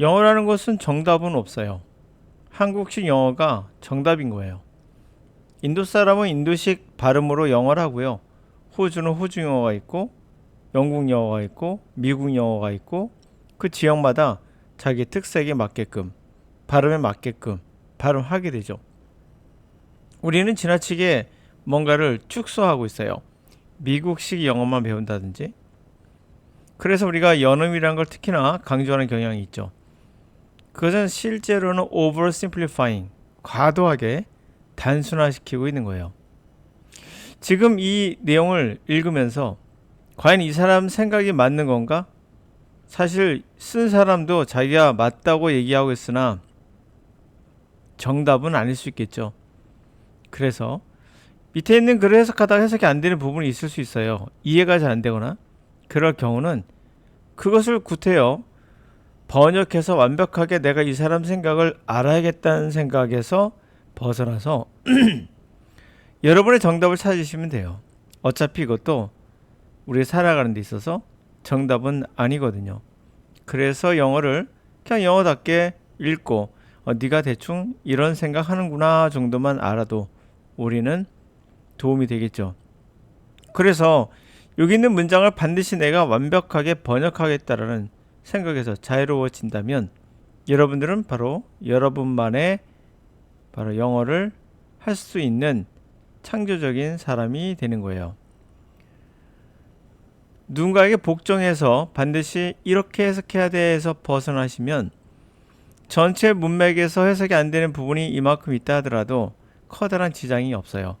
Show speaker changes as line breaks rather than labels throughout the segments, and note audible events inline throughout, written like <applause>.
영어라는 것은 정답은 없어요. 한국식 영어가 정답인 거예요. 인도 사람은 인도식 발음으로 영어를 하고요. 호주는 호주 영어가 있고, 영국 영어가 있고, 미국 영어가 있고, 그 지역마다 자기 특색에 맞게끔, 발음에 맞게끔 발음하게 되죠. 우리는 지나치게 뭔가를 축소하고 있어요. 미국식 영어만 배운다든지. 그래서 우리가 연음이란걸 특히나 강조하는 경향이 있죠. 그것은 실제로는 oversimplifying, 과도하게 단순화시키고 있는 거예요. 지금 이 내용을 읽으면서 과연 이 사람 생각이 맞는 건가? 사실 쓴 사람도 자기가 맞다고 얘기하고 있으나 정답은 아닐 수 있겠죠. 그래서 밑에 있는 글을 해석하다가 해석이 안 되는 부분이 있을 수 있어요. 이해가 잘 안 되거나 그럴 경우는 그것을 구태여 번역해서 완벽하게 내가 이 사람 생각을 알아야겠다는 생각에서 벗어나서 <clears throat> 여러분의 정답을 찾으시면 돼요. 어차피 이것도 우리 살아가는 데 있어서 정답은 아니거든요. 그래서 영어를 그냥 영어답게 읽고 어, 네가 대충 이런 생각하는구나 정도만 알아도 우리는 도움이 되겠죠. 그래서 여기 있는 문장을 반드시 내가 완벽하게 번역하겠다라는 생각에서 자유로워진다면 여러분들은 바로 여러분만의 바로 영어를 할 수 있는 창조적인 사람이 되는 거예요. 누군가에게 복종해서 반드시 이렇게 해석해야 돼에서 벗어나시면 전체 문맥에서 해석이 안 되는 부분이 이만큼 있다 하더라도 커다란 지장이 없어요.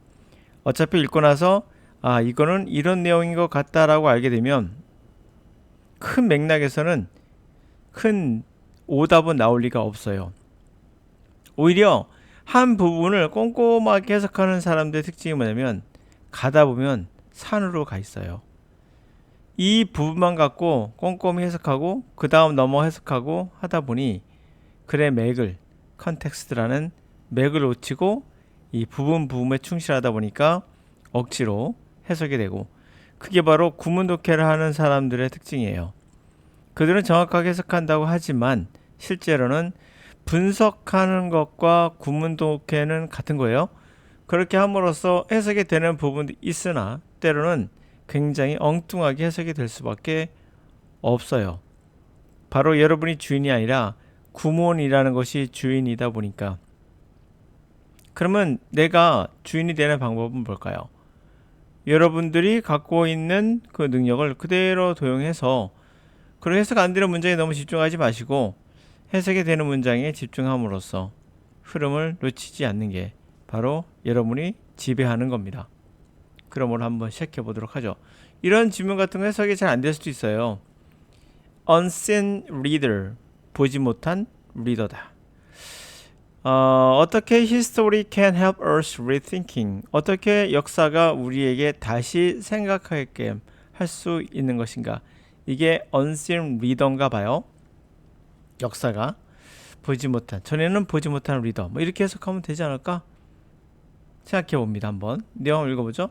어차피 읽고 나서 아 이거는 이런 내용인 것 같다라고 알게 되면 큰 맥락에서는 큰 오답은 나올 리가 없어요. 오히려 한 부분을 꼼꼼하게 해석하는 사람들의 특징이 뭐냐면 가다 보면 산으로 가 있어요. 이 부분만 갖고 꼼꼼히 해석하고 그 다음 넘어 해석하고 하다 보니 글의 맥을 컨텍스트라는 맥을 놓치고 이 부분 부분에 충실하다 보니까 억지로 해석이 되고 그게 바로 구문독해를 하는 사람들의 특징이에요. 그들은 정확하게 해석한다고 하지만 실제로는 분석하는 것과 구문독해는 같은 거예요. 그렇게 함으로써 해석이 되는 부분도 있으나 때로는 굉장히 엉뚱하게 해석이 될 수밖에 없어요. 바로 여러분이 주인이 아니라 구몬이라는 것이 주인이다 보니까 그러면 내가 주인이 되는 방법은 뭘까요? 여러분들이 갖고 있는 그 능력을 그대로 도용해서 그런 해석 안 되는 문장에 너무 집중하지 마시고 해석이 되는 문장에 집중함으로써 흐름을 놓치지 않는 게 바로 여러분이 지배하는 겁니다. 그럼므로 한번 시작해 보도록 하죠. 이런 질문 같은 해석이 잘 안 될 수도 있어요. unseen reader 보지 못한 리더다. 어, 어떻게 history can help us rethinking 어떻게 역사가 우리에게 다시 생각하게끔 할수 있는 것인가 이게 unseen reader인가 봐요 역사가 보지 못한 전에는 보지 못한 리더 뭐 이렇게 해석하면 되지 않을까 생각해 봅니다 한번 내용 읽어보죠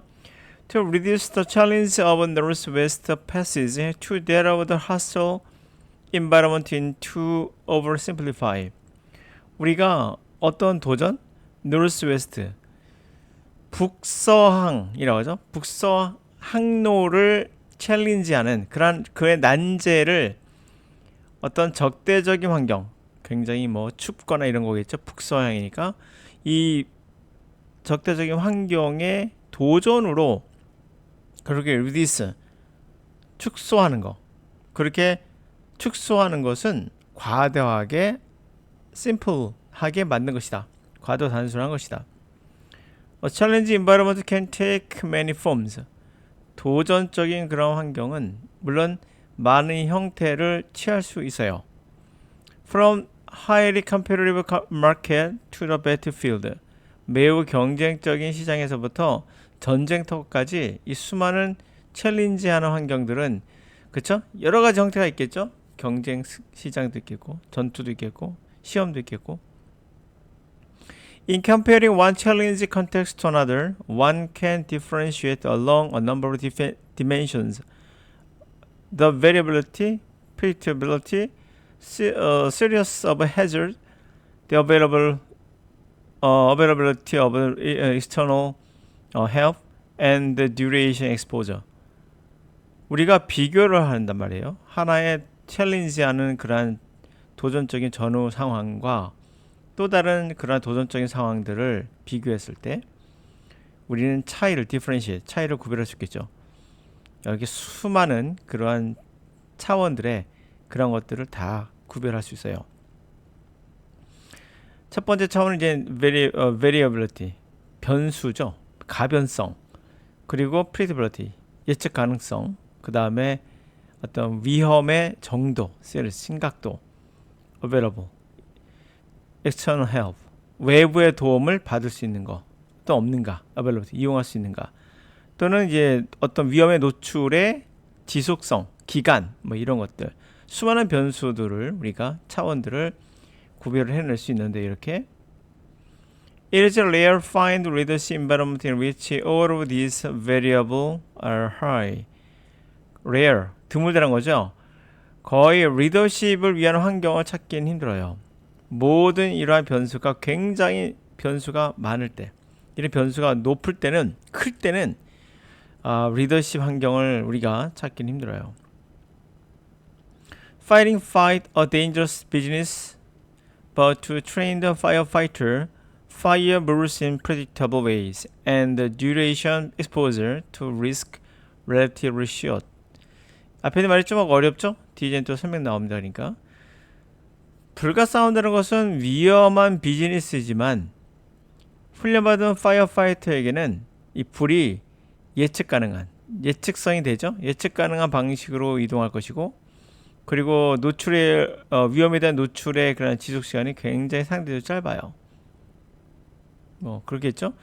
To reduce the challenge of northwest passes to that of the hostile environment in to oversimplify 우리가 어떤 도전 노스웨스트 북서항이라고 하죠. 북서 항로를 챌린지하는 그런 그의 난제를 어떤 적대적인 환경, 굉장히 뭐 춥거나 이런 거겠죠. 북서향이니까 이 적대적인 환경에 도전으로 그렇게 리디스 축소하는 거. 그렇게 축소하는 것은 과대하게 심플하게 만든 것이다. 과도 단순한 것이다. A challenge environment can take many forms. 도전적인 그런 환경은 물론 많은 형태를 취할 수 있어요. From highly competitive market to the battlefield. 매우 경쟁적인 시장에서부터 전쟁터까지 이 수많은 챌린지하는 환경들은 그쵸? 여러 가지 형태가 있겠죠? 경쟁 시장도 있겠고 전투도 있겠고 시험도 있겠고 In comparing one challenge context to another, one can differentiate along a number of dimensions. The variability, predictability, uh, serious of hazard, the available uh, availability of uh, external uh, help, and the duration exposure. 우리가 비교를 한단 말이에요. 하나의 챌린지하는 그러한 도전적인 전후 상황과 또 다른 그러한 도전적인 상황들을 비교했을 때 우리는 차이를 디퍼런시 차이를 구별할 수 있겠죠. 여기 수많은 그러한 차원들의 그런 것들을 다 구별할 수 있어요. 첫 번째 차원은 이제 vari, 어, variability 변수죠. 가변성. 그리고 predictability 예측 가능성. 그다음에 어떤 위험의 정도, 심각도. available. external help. 외부의 도움을 받을 수 있는 거. 또 없는가? available. 이용할 수 있는가? 또는 이제 어떤 위험의 노출의 지속성, 기간 뭐 이런 것들. 수많은 변수들을 우리가 차원들을 구별을 해낼 수 있는데 이렇게 It is rare find leadership environment in which all of these variables are high. rare 드물다는 거죠. 거의 리더십을 위한 환경을 찾기는 힘들어요. 모든 이러한 변수가 굉장히 변수가 많을 때, 이런 변수가 높을 때는, 클 때는 아, 리더십 환경을 우리가 찾기는 힘들어요. Fighting fight a dangerous business, but to train the firefighter, fire moves in predictable ways, and the duration exposure to risk relatively short. 앞에도 말했죠? 어렵죠? 디젠 또 설명 나옵니다. 그러니까 불가 사운드라는 것은 위험한 비즈니스지만 훈련받은 파이어파이터에게는 이 불이 예측 가능한 예측성이 되죠. 예측 가능한 방식으로 이동할 것이고 그리고 노출의 어, 위험에 대한 노출의 그런 지속 시간이 굉장히 상대적으로 짧아요. 뭐 그렇겠죠.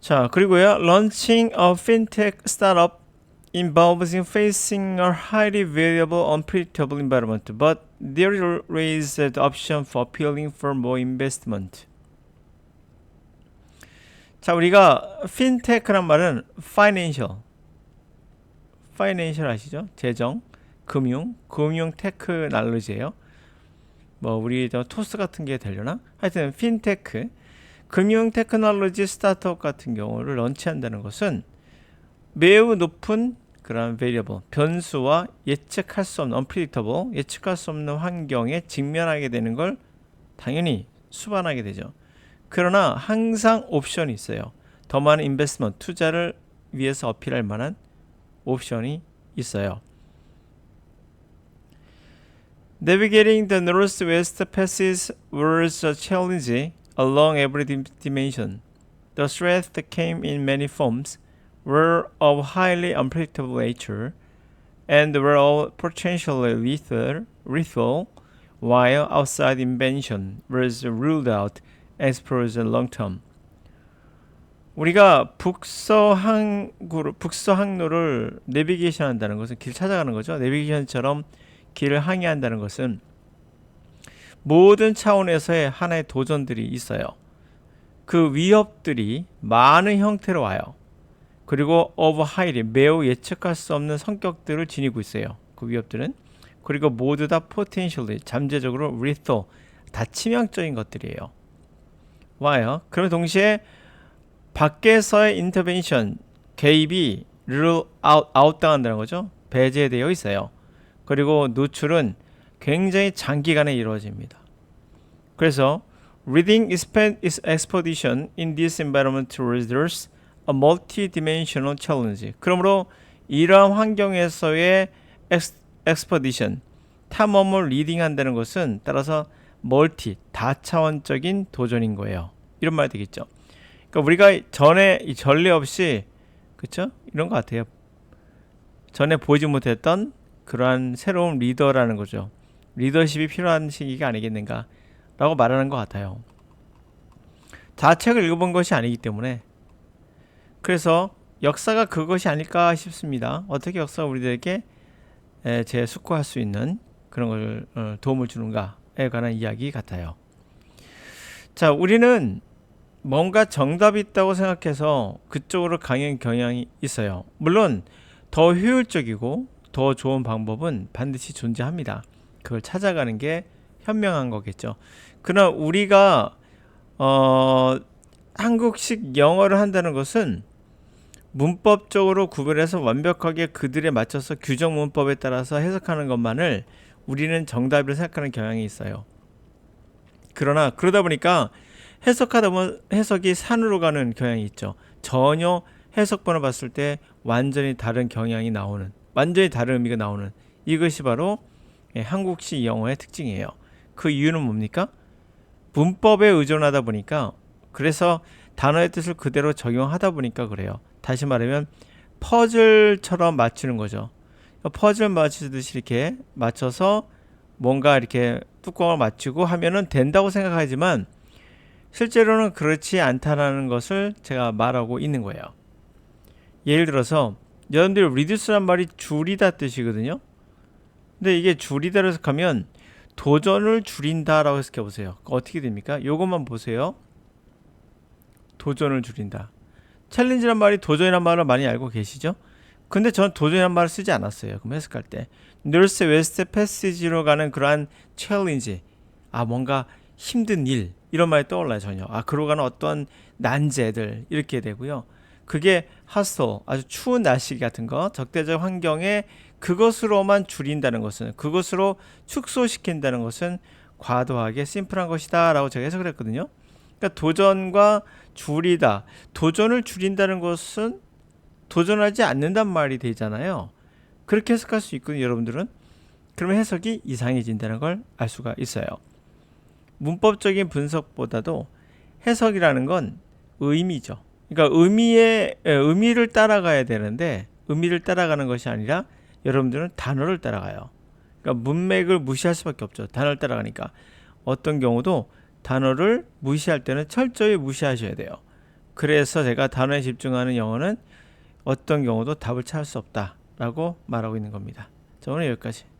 자 그리고요, 런칭 어 n 텍 스타트업 involves in facing a highly variable, unpredictable environment, but there is always the option for appealing for more investment. 자, 우리가 fintech란 말은 financial, financial 아시죠? 재정, 금융, 금융 테크 날로지예요. 뭐 우리 토스 같은 게 되려나? 하여튼 fintech, 금융 테크놀로지 스타트업 같은 경우를 런치한다는 것은 매우 높은 그런 variable 변수와 예측할 수 없는 unpredictable 예측할 수 없는 환경에 직면하게 되는 걸 당연히 수반하게 되죠. 그러나 항상 옵션이 있어요. 더 많은 인베스먼트 투자를 위해서 어필할 만한 옵션이 있어요. Navigating the northwest passes was a challenge along every dimension. The threat came in many forms. were of highly unpredictable nature and were all potentially lethal, lethal while outside invention was ruled out as per the long term. 우리가 북서 항구로 북서 항로를 내비게이션 한다는 것은 길 찾아가는 거죠. 내비게이션처럼 길을 항해한다는 것은 모든 차원에서의 하나의 도전들이 있어요. 그 위협들이 많은 형태로 와요. 그리고 of highly 매우 예측할 수 없는 성격들을 지니고 있어요. 그 위협들은 그리고 모두 다 potentially 잠재적으로 lethal 다 치명적인 것들이에요. 와요. 그러 동시에 밖에서의 intervention 개입이 rule out out 당한다는 거죠. 배제되어 있어요. 그리고 노출은 굉장히 장기간에 이루어집니다. 그래서 reading expedition in this environment r e s u l t a multi-dimensional challenge. 그러므로 이러한 환경에서의 엑스퍼디션 탐험을 리딩한다는 것은 따라서 멀티 다차원적인 도전인 거예요. 이런 말 되겠죠. 그러니까 우리가 전에 이 전례 없이 그쵸 이런 것 같아요. 전에 보지 못했던 그러한 새로운 리더라는 거죠. 리더십이 필요한 시기가 아니겠는가라고 말하는 것 같아요. 자책을 읽어본 것이 아니기 때문에 그래서 역사가 그것이 아닐까 싶습니다. 어떻게 역사가 우리들에게 재숙고할 수 있는 그런 걸 어, 도움을 주는가에 관한 이야기 같아요. 자, 우리는 뭔가 정답이 있다고 생각해서 그쪽으로 강행 경향이 있어요. 물론 더 효율적이고 더 좋은 방법은 반드시 존재합니다. 그걸 찾아가는 게 현명한 거겠죠. 그러나 우리가 어, 한국식 영어를 한다는 것은 문법적으로 구별해서 완벽하게 그들에 맞춰서 규정 문법에 따라서 해석하는 것만을 우리는 정답이라 생각하는 경향이 있어요. 그러나 그러다 보니까 해석하다 보면 해석이 산으로 가는 경향이 있죠. 전혀 해석본을 봤을 때 완전히 다른 경향이 나오는, 완전히 다른 의미가 나오는 이것이 바로 예, 한국식 영어의 특징이에요. 그 이유는 뭡니까? 문법에 의존하다 보니까 그래서 단어의 뜻을 그대로 적용하다 보니까 그래요. 다시 말하면 퍼즐처럼 맞추는 거죠. 퍼즐 맞추듯이 이렇게 맞춰서 뭔가 이렇게 뚜껑을 맞추고 하면은 된다고 생각하지만 실제로는 그렇지 않다라는 것을 제가 말하고 있는 거예요. 예를 들어서 여러분들리 r 스란 말이 줄이다 뜻이거든요. 근데 이게 줄이다를 해석하면 도전을 줄인다라고 해석해 보세요. 어떻게 됩니까? 요것만 보세요. 도전을 줄인다. 챌린지란 말이 도전이란 말을 많이 알고 계시죠? 근데 전 도전이란 말을 쓰지 않았어요. 그럼 해석할 때 뉴스 웨스트 패 e 지로 가는 그러한 챌린지 아 뭔가 힘든 일 이런 말이 떠올라요 전혀 아그러고 가는 어떤 난제들 이렇게 되고요 그게 하소 아주 추운 날씨 같은 거 적대적 환경에 그것으로만 줄인다는 것은 그것으로 축소시킨다는 것은 과도하게 심플한 것이다 라고 제가 해석을 했거든요 그러니까 도전과 줄이다. 도전을 줄인다는 것은 도전하지 않는단 말이 되잖아요. 그렇게 해석할 수 있거든요, 여러분들은. 그러면 해석이 이상해진다는 걸 알 수가 있어요. 문법적인 분석보다도 해석이라는 건 의미죠. 그러니까 의미의 의미를 따라가야 되는데 의미를 따라가는 것이 아니라 여러분들은 단어를 따라가요. 그러니까 문맥을 무시할 수밖에 없죠. 단어를 따라가니까 어떤 경우도 단어를 무시할 때는 철저히 무시하셔야 돼요. 그래서 제가 단어에 집중하는 영어는 어떤 경우도 답을 찾을 수 없다라고 말하고 있는 겁니다. 자, 오 여기까지.